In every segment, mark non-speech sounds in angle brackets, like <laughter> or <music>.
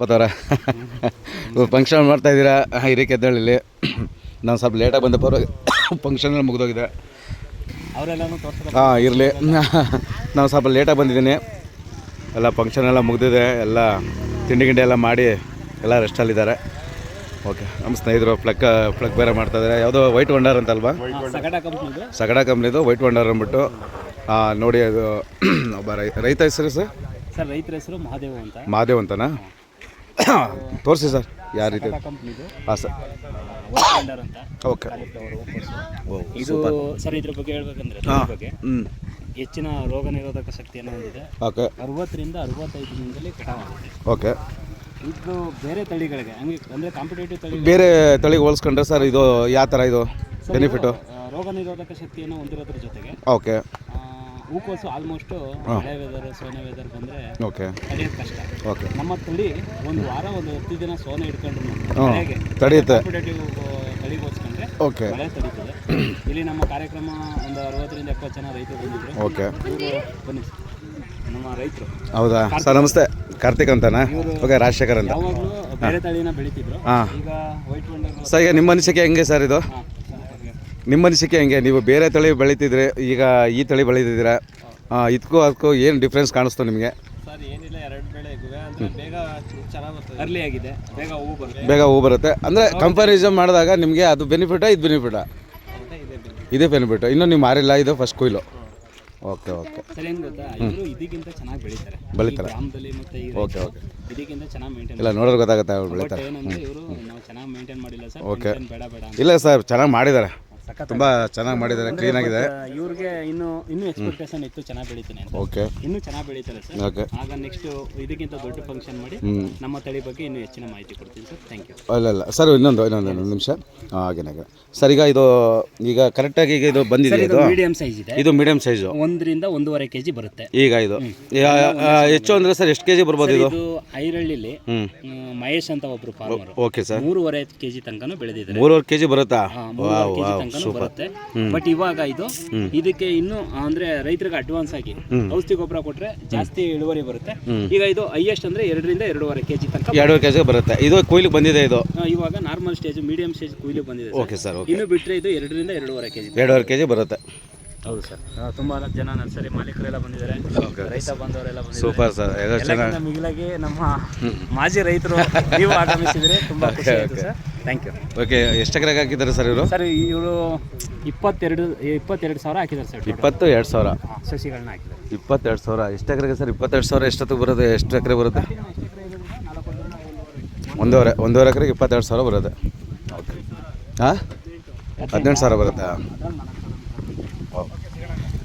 ಬತ್ತವ್ರ function <laughs> ಮಾಡ್ತಾ ಇದ್ದೀರಾ? ಇಲ್ಲಿ. <clears throat> ನಾನು ಸ್ವಲ್ಪ ಲೇಟಾಗಿ ಬಂದೆ ಪರವಾಗಿ ಫಂಕ್ಷನ್ ಮುಗಿದೋಗಿದೆ. ಹಾಂ ಇರಲಿ. ನಾನು ಸ್ವಲ್ಪ ಲೇಟಾಗಿ ಬಂದಿದ್ದೀನಿ. ಎಲ್ಲ ಫಂಕ್ಷನ್ ಎಲ್ಲ ಮುಗಿದಿದೆ. ಎಲ್ಲ ತಿಂಡಿ ಗಿಂಡಿ ಎಲ್ಲ ಮಾಡಿ ಎಲ್ಲ ರೆಸ್ಟಲ್ಲಿದ್ದಾರೆ ಓಕೆ ನಮ್ಮ ಸ್ನೇಹಿತರು ಫ್ಲಗ್ ಫ್ಲಗ್ ಬೇರೆ ಮಾಡ್ತಾಯಿದ್ದಾರೆ ಯಾವುದೋ ವೈಟ್ ವಂಡರ್ ಅಂತಲ್ವಾ? ಸಗಡ ಕಂಪ್ನಿದು ವೈಟ್ ವಂಡರ್ ಅಂದ್ಬಿಟ್ಟು. ನೋಡಿ ಅದು <clears throat> ಒಬ್ಬ ರೈತ ಹೆಸರು ಸರ್? ಸರ್ ರೈತರ ಹೆಸರು ಮಹಾದೇವ ಅಂತ. ಮಹಾದೇವ್ ಅಂತನಾ? ತೋರಿಸಿ ಸರ್. ಯಾವ ರೀತಿ ಹಾಂ ಸರ್. ಓಕೆ. ಇದು ಸರ್ ಇದ್ರ ಬಗ್ಗೆ ಹೇಳ್ಬೇಕಂದ್ರೆ ಬಗ್ಗೆ ಹೆಚ್ಚಿನ ರೋಗ ನಿರೋಧಕ ಶಕ್ತಿಯನ್ನು ಹೊಂದಿದೆ ಓಕೆ. ಅರವತ್ತರಿಂದ ಅರವತ್ತೈದು ದಿನದಲ್ಲಿ ಕಟಾವಾಗುತ್ತೆ ಓಕೆ. ಇದು ಬೇರೆ ತಳಿಗಳಿಗೆ ಹಂಗೆ ಅಂದರೆ ಕಾಂಪಿಟೇಟಿವ್ ತಳಿ ಬೇರೆ ತಳಿಗೆ ಹೋಲಿಸ್ಕೊಂಡ್ರೆ ಸರ್ ಇದು ಯಾವ ಥರ ಇದು ಬೆನಿಫಿಟು ರೋಗ ನಿರೋಧಕ ಶಕ್ತಿಯನ್ನು ಹೊಂದಿರೋದ್ರ ಜೊತೆಗೆ ಓಕೆ. ಹೂಕೋಸು ಆಲ್ಮೋಸ್ಟ್ ಮಳೆ ವೆದರ್ ಸೋನೆ ವೆದರ್ ಬಂದರೆ ಓಕೆ. ತಡೆಯೋದು ಕಷ್ಟ. ಓಕೆ. ನಮ್ಮ ತಳಿ ಒಂದು ವಾರ ಒಂದು ಹತ್ತು ದಿನ ಸೋನೆ ಇಟ್ಕೊಂಡ್ರು ಮಳೆಗೆ ತಡೆಯುತ್ತೆ. ಕಾಂಪಿಟೇಟಿವ್ ತಳಿಗೆ ಹೋಲಿಸ್ಕೊಂಡ್ರೆ ಓಕೆ. ಮಳೆ ತಡೀತದೆ. ಇಲ್ಲಿ ನಮ್ಮ ಕಾರ್ಯಕ್ರಮ ಒಂದು ಅರವತ್ತರಿಂದ ಎಪ್ಪತ್ತು ಜನ ರೈತರು ಬಂದಿದ್ರು. ಓಕೆ. ಬನ್ನಿ. ನಮ್ಮ ರೈತರು. ಹೌದಾ? ಸರ್ ನಮಸ್ತೆ. ಕಾರ್ತಿಕ್ ಅಂತನಾ? ಓಕೆ ರಾಜಶೇಖರ್ ಅಂತ. ಯಾವಾಗಲೂ ಬೇರೆ ತಳಿನ ಬೆಳಿತಿದ್ರು. ಈಗ ವೈಟ್ ವಂಡರ್ ಸರ್ ಈಗ ನಿಮ್ಮ ಅನಿಸಿಕೆ ಹೆಂಗೆ ಸರ್ ಇದು? ನಿಮ್ಮ ಅನಿಸಿಕೆ ಹೆಂಗೆ? ನೀವು ಬೇರೆ ತಳಿ ಬೆಳೀತಿದ್ರೆ ಈಗ ಈ ತಳಿ ಬೆಳಿತಿದ್ದೀರಾ ಇದಕ್ಕೂ ಅದಕ್ಕೂ ಏನು ಡಿಫ್ರೆನ್ಸ್ ಕಾಣಿಸ್ತು ನಿಮಗೆ? ಸರ್ ಏನಿಲ್ಲ ಎರಡು ಬೆಳೆ ಇವೆ ಅಂದರೆ ಬೇಗ ಚೆನ್ನಾಗಿ ಬರ್ತದೆ. ಅರ್ಲಿ ಆಗಿದೆ. ಬೇಗ ಹೂವು ಬರುತ್ತೆ. ಬೇಗ ಹೂ ಬರುತ್ತೆ. ಅಂದರೆ ಕಂಪ್ಯಾರಿಸನ್ ಮಾಡಿದಾಗ ನಿಮಗೆ ಅದು ಬೆನಿಫಿಟಾ ಇದು ಬೆನಿಫಿಟಾ ಇದೇ ಬೆನಿಫಿಟ್ ಇನ್ನೂ ನೀವು ಮಾರಿಲ್ಲ ಇದು ಫಸ್ಟ್ ಕೊಯ್ಲು ಓಕೆ ಓಕೆ. ಸರ್ ಏನು ಗೊತ್ತಾ? ಇವರು ಇದಕ್ಕಿಂತ ಚೆನ್ನಾಗಿ ಬೆಳಿತಾರೆ. ಬೆಳಿತಾರೆ. ಗ್ರಾಮದಲ್ಲಿ ಮತ್ತೆ ಈ ಓಕೆ ಓಕೆ. ಇದಕ್ಕಿಂತ ಚೆನ್ನಾಗಿ ಮೇಂಟೈನ್ ಇಲ್ಲ ನೋಡೋರು ಗೊತ್ತಾಗುತ್ತೆ ಅವ್ರು ಬಟ್ ಬೆಳಿತಾರೆ. ಏನಂದ್ರೆ ಇವರು ನಾವು ಚೆನ್ನಾಗಿ ಮೇಂಟೈನ್ ಮಾಡಿಲ್ಲ ಸರ್. Okay. ಬೇಡ ಬೇಡ ಇಲ್ಲ ಸರ್ ಚೆನ್ನಾಗಿ ಮಾಡಿದ್ದಾರೆ. ತುಂಬ ಚೆನ್ನಾಗಿ ಮಾಡಿದ್ದಾರೆ ಕ್ಲೀನಾಗಿದೆ. ಇವ್ರಿಗೆ ಇನ್ನು ಇನ್ನೂ ಎಕ್ಸ್ಪೆಕ್ಟೇಷನ್ ಇತ್ತು ಚೆನ್ನಾಗಿ ಬೆಳಿತೀನಿ ಅಂತ. ಓಕೆ ಇನ್ನೂ ಚೆನ್ನಾಗಿ ಬೆಳೀತಾರೆ ಸರ್. ಓಕೆ ಆಗ ನೆಕ್ಸ್ಟ್ ಇದಕ್ಕಿಂತ ದೊಡ್ಡ ಫಂಕ್ಷನ್ ಮಾಡಿ ನಮ್ಮ ತಳಿ ಬಗ್ಗೆ ಇನ್ನೂ ಹೆಚ್ಚಿನ ಮಾಹಿತಿ ಕೊಡ್ತೀನಿ ಸರ್. ಥ್ಯಾಂಕ್ ಯು ಇಲ್ಲ ಇಲ್ಲ ಸರ್ ಇನ್ನೊಂದು ಇನ್ನೊಂದು ಇನ್ನೊಂದು ನಿಮಿಷ. ಹಾಗೇನೆ ಸರ್ ಈಗ ಇದು ಈಗ ಕರೆಕ್ಟಾಗಿ ಈಗ ಇದು ಬಂದಿದೆ ಇದು ಮೀಡಿಯಂ ಸೈಜ್ ಇದೆ. ಇದು ಮೀಡಿಯಂ ಸೈಜ್ ಒಂದರಿಂದ ಒಂದೂವರೆ ಕೆ ಜಿ ಬರುತ್ತೆ. ಈಗ ಇದು? ಯಾ- ಆ, ಹೆಚ್ಚು ಅಂದರೆ ಸರ್ ಎಷ್ಟು ಕೆ ಜಿ ಬರ್ಬೋದು ಇದು? ಇದು ಐರಳ್ಳಿಲಿ ಮಹೇಶ್ ಅಂತ ಒಬ್ರು ಫಾರ್ಮರ್ ಓಕೆ ಸರ್. ಮೂರುವರೆ ಕೆ ಜಿ ತನಕನೂ ಬೆಳೆದಿದ್ದಾರೆ. ಮೂರುವರೆ ಕೆ ಜಿ ಬರುತ್ತಾ ಮೂರುವರೆ ಕೆ ಜಿ ಬರುತ್ತೆ. ಬಟ್ ಇವಾಗ ಇದು ಇದಕ್ಕೆ ಇನ್ನು ಅಂದ್ರೆ ರೈತರಿಗೆ ಅಡ್ವಾನ್ಸ್ ಆಗಿ ಔಷಧಿ ಗೊಬ್ಬರ ಕೊಟ್ರೆ ಜಾಸ್ತಿ ಇಳುವರಿ ಬರುತ್ತೆ. ಈಗ ಇದು ಹೈಯೆಸ್ಟ್ ಅಂದ್ರೆ ಎರಡರಿಂದ ಎರಡೂವರೆ ಕೆಜಿ ತನಕ ಎರಡೂವರೆ ಕೆಜಿ ಬರುತ್ತೆ. ಇದು ಕೊಯ್ಲಿಗೆ ಬಂದಿದೆ ಇದು? ಇವಾಗ ನಾರ್ಮಲ್ ಸ್ಟೇಜ್ ಮೀಡಿಯಂ ಸ್ಟೇಜ್ ಕುಯ್ಲಿ ಬಂದಿದೆ. ಓಕೆ ಸರ್ ಇನ್ನು ಬಿಟ್ರೆ ಇದು ಎರಡರಿಂದ ಎರಡೂವರೆ ಕೆಜಿ ಎರಡೂವರೆ ಕೆಜಿ ಬರುತ್ತೆ. ಹೌದು ಸರ್. ತುಂಬಾ ಜನ ನರ್ಸರಿ ಮಾಲೀಕರೆಲ್ಲ ಬಂದಿದ್ದಾರೆ. ರೈತ ಬಂದವರೆಲ್ಲ ಸೂಪರ್ ಸರ್ ಎಲ್ಲಕ್ಕಿಂತ ಮಿಗಿಲಾಗಿ ನಮ್ಮ ಮಾಜಿ ರೈತರು ನೀವು ಆಗಮಿಸಿದ್ರೆ ತುಂಬಾ ಖುಷಿ ಆಯ್ತು ಸರ್. ಥ್ಯಾಂಕ್ ಯು ಓಕೆ ಎಷ್ಟು ಎಕರೆಗೆ ಹಾಕಿದ್ದಾರೆ ಸರ್ ಇವರು? ಸರ್ ಇವರು ಇಪ್ಪತ್ತೆರಡು ಇಪ್ಪತ್ತೆರಡು ಸಾವಿರ ಹಾಕಿದ್ದಾರೆ ಸರ್ ಇಪ್ಪತ್ತು ಎರಡು ಸಾವಿರ. ಸಸಿಗಳನ್ನ ಹಾಕಿದ್ದಾರೆ. ಇಪ್ಪತ್ತೆರಡು ಸಾವಿರ. ಎಷ್ಟು ಎಕರೆಗೆ ಸರ್? ಇಪ್ಪತ್ತೆರಡು ಸಾವಿರ ಎಷ್ಟೊತ್ತಿಗೆ ಬರುತ್ತೆ? ಎಷ್ಟು ಎಕರೆ ಬರುತ್ತೆ? ಒಂದೂವರೆ ಒಂದೂವರೆ ಎಕರೆಗೆ ಇಪ್ಪತ್ತೆರಡು ಸಾವಿರ ಬರುತ್ತೆ. ಓಕೆ ಹಾಂ? ಹದಿನೆಂಟು ಸಾವಿರ ಬರುತ್ತಾ?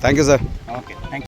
Thank you sir okay thank